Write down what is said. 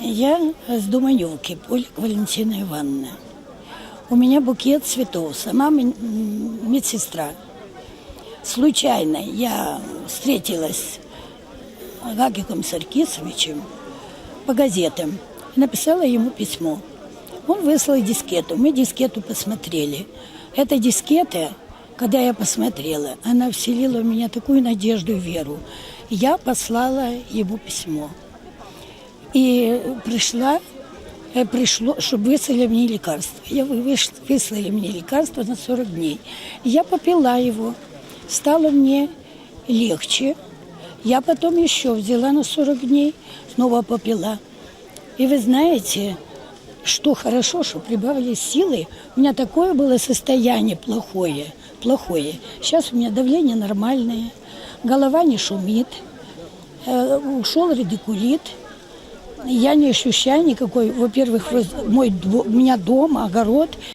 Я с Думаневки, Валентина Ивановна. У меня букет цветов, сама медсестра. Случайно я встретилась с Гагиком Саркисовичем по газетам написала ему письмо. Он выслал дискету, мы дискету посмотрели. Эта дискета, когда я посмотрела, она вселила в меня такую надежду и веру. Я послала ему письмо. И пришла, э, пришло, чтобы выслали мне лекарство. Я выслали мне лекарство на 40 дней. Я попила его. Стало мне легче. Я потом еще взяла на 40 дней, снова попила. И вы знаете, что хорошо, что прибавились силы. У меня такое было состояние плохое, плохое. Сейчас у меня давление нормальное, голова не шумит, э, ушел радикулит. Я не ощущаю никакой, во-первых, мой, у меня дом, огород,